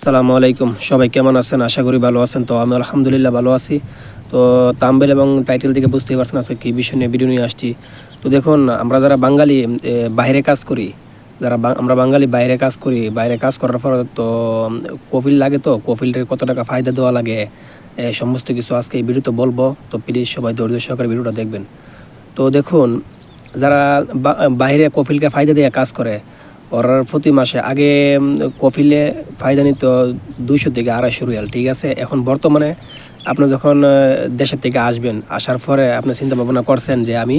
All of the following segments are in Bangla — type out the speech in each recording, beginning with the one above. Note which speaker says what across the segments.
Speaker 1: আসসালামু আলাইকুম। সবাই কেমন আছেন? আশা করি ভালো আছেন। তো আমি আলহামদুলিল্লাহ ভালো আছি। তো তাম্বেল এবং টাইটেল থেকে বুঝতেই পারছেন আজকে কী বিষয় নিয়ে ভিডিও নিয়ে আসছি। তো দেখুন, আমরা যারা বাঙালি বাইরে কাজ করি, যারা আমরা বাঙালি বাইরে কাজ করি, বাইরে কাজ করার পর তো কফিল লাগে তো কফিলের কত টাকা ফায়দা দেওয়া লাগে? সমস্ত কিছু আজকে এই ভিডিওতে বলব। তো প্লিজ সবাই ধৈর্য সহকারে ভিডিওটা দেখবেন। তো দেখুন, যারা বাইরে কফিলকে ফায়দা দিয়ে কাজ করে ওরা প্রতি মাসে আগে কফিলে ফায়দা নিত দুইশো থেকে আড়াইশো রিয়াল, ঠিক আছে? এখন বর্তমানে আপনি যখন দেশের থেকে আসবেন, আসার পরে আপনি চিন্তা ভাবনা করছেন যে আমি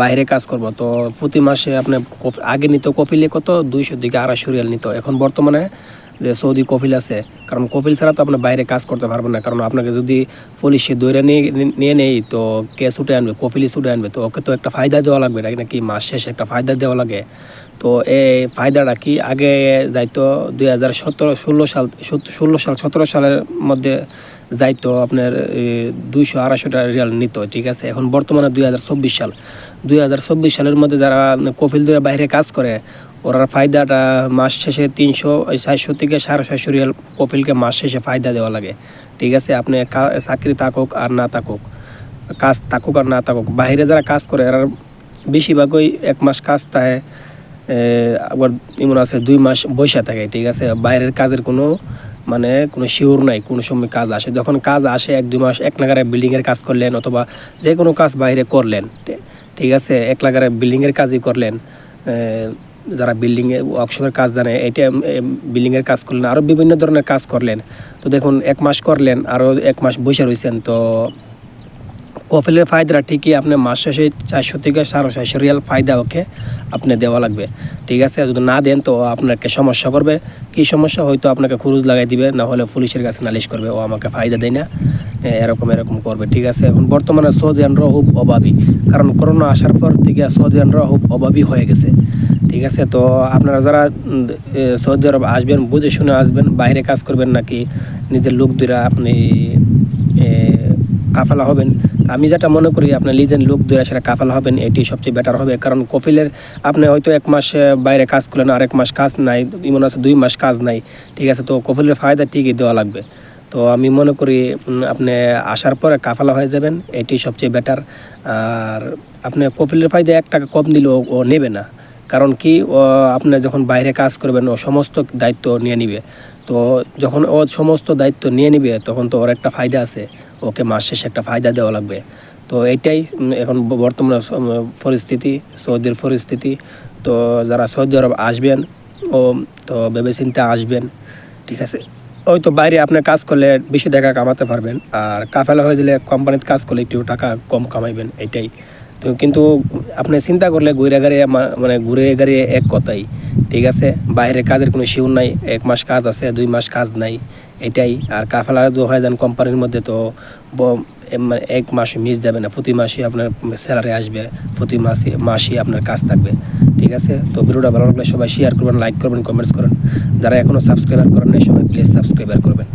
Speaker 1: বাইরে কাজ করব, তো প্রতি মাসে আপনি আগে নিত কফিলে কত? দুইশো থেকে আড়াইশো রিয়াল নিত। এখন বর্তমানে যে সৌদি কফিল আছে, কারণ কফিল ছাড়া তো আপনি বাইরে কাজ করতে পারবেন না। কারণ আপনাকে যদি পুলিশে দৈরা নিয়ে নেই, তো কেস উঠে আনবে? কফিলি উঠে আনবে। তো ওকে তো একটা ফায়দা দেওয়া লাগবে নাকি? মাস শেষে একটা ফায়দা দেওয়া লাগে। তো এই ফায়দাটা কি? আগে যাইতো দুই হাজার সতেরো, ষোলো সাল ষোলো সাল, সতেরো সালের মধ্যে যাইতো আপনার দুইশো আড়াইশোটা রিয়াল নিত, ঠিক আছে? এখন বর্তমানে দুই হাজার চব্বিশ সাল। দুই হাজার চব্বিশ সালের মধ্যে যারা কফিল দূরে বাইরে কাজ করে ওরা ফায়দাটা মাস শেষে তিনশো চারশো থেকে সাড়ে চারশো রিয়াল কফিলকে মাস শেষে ফায়দা দেওয়া লাগে। ঠিক আছে? আপনি চাকরি থাকুক আর না থাকুক, কাজ থাকুক আর না থাকুক, বাইরে যারা কাজ করে এরা বেশিরভাগই এক মাস কাজ থাকে আবার এমন আছে দুই মাস বৈশা থাকে, ঠিক আছে? বাইরের কাজের কোনো মানে কোনো শিওর নাই, কোনো সময় কাজ আসে। যখন কাজ আসে এক, দুই মাস এক নাগারে বিল্ডিংয়ের কাজ করলেন অথবা যে কোনো কাজ বাইরে করলেন ঠিক আছে? এক নাগারে বিল্ডিংয়ের কাজই করলেন যারা বিল্ডিংয়ে ওয়ার্কশপের কাজ জানে এটা বিল্ডিংয়ের কাজ করলেন আরও বিভিন্ন ধরনের কাজ করলেন। তো দেখুন, এক মাস করলেন আরও এক মাস বসে রয়েছেন তো কফিলের ফায়দাটা ঠিকই, আপনি মাস শেষে চারশো থেকে সাড়ে চারশো রিয়াল ফায়দা ওকে আপনি দেওয়া লাগবে। ঠিক আছে, যদি না দেন তো আপনাকে সমস্যা করবে। কি সমস্যা? হয়তো আপনাকে খুরুজ লাগাই দিবে, না হলে পুলিশের কাছে নালিশ করবে, ও আমাকে ফায়দা দেয় না। এরকম এরকম করবে, ঠিক আছে? এখন বর্তমানে সৌদিয়ানরা খুব অভাবী কারণ করোনা আসার পর থেকে সৌদিয়ানরা খুব অভাবী হয়ে গেছে, ঠিক আছে? তো আপনারা যারা সৌদি আরব আসবেন, বুঝে শুনে আসবেন, বাইরে কাজ করবেন নাকি নিজের লোক দুরা আপনি কাফালা হবেন? আমি যেটা মনে করি আপনার লিজেন লোক দুই সেটা কাফালা হবেন, এটি সবচেয়ে বেটার হবে। কারণ কফিলের, আপনি হয়তো এক মাস বাইরে কাজ করলেন, আর এক মাস কাজ নাই মনে আছে দুই মাস কাজ নাই, ঠিক আছে? তো কফিলের ফায়দা ঠিকই দেওয়া লাগবে। তো আমি মনে করি আপনি আসার পরে কাফালা হয়ে যাবেন, এটি সবচেয়ে বেটার আর আপনি কফিলের ফায়দা এক টাকা কম দিলেও ও নেবে না। কারণ কি, ও আপনি যখন বাইরে কাজ করবেন, ও সমস্ত দায়িত্ব নিয়ে নিবে। তো যখন ও সমস্ত দায়িত্ব নিয়ে নিবে, তখন তো ওর একটা ফায়দা আছে। ওকে মাস শেষে একটা ফায়দা দেওয়া লাগবে। তো এটাই এখন বর্তমান পরিস্থিতি, সৌদির পরিস্থিতি। তো যারা সৌদি আরব আসবেন, ও তো ভেবেচিন্তে আসবেন, ঠিক আছে? ওই তো বাইরে আপনি কাজ করলে বেশি টাকা কামাতে পারবেন, আর কাফেলা হয়ে গেলে কোম্পানিতে কাজ করলে একটু টাকা কম কামাইবেন, এটাই। তো কিন্তু আপনি চিন্তা করলে ঘুরে গাড়িয়ে মানে ঘুরে গাড়িয়ে এক কথাই, ঠিক আছে? বাইরে কাজের কোনো শিউর নাই, এক মাস কাজ আছে, দুই মাস কাজ নাই, এটাই। আর কাফেলা যদি হয়ে যান কোম্পানির মধ্যে, তো মানে এক মাস মিস যাবে না, প্রতি মাসে আপনার স্যালারি আসবে, প্রতি মাসে মাসে আপনার কাজ থাকবে। ঠিক আছে? তো ভিডিওটা ভালো লাগলে সবাই শেয়ার করবেন লাইক করবেন কমেন্টস করেন। যারা এখনও সাবস্ক্রাইবার করেন সবাই প্লিজ সাবস্ক্রাইবার করবেন।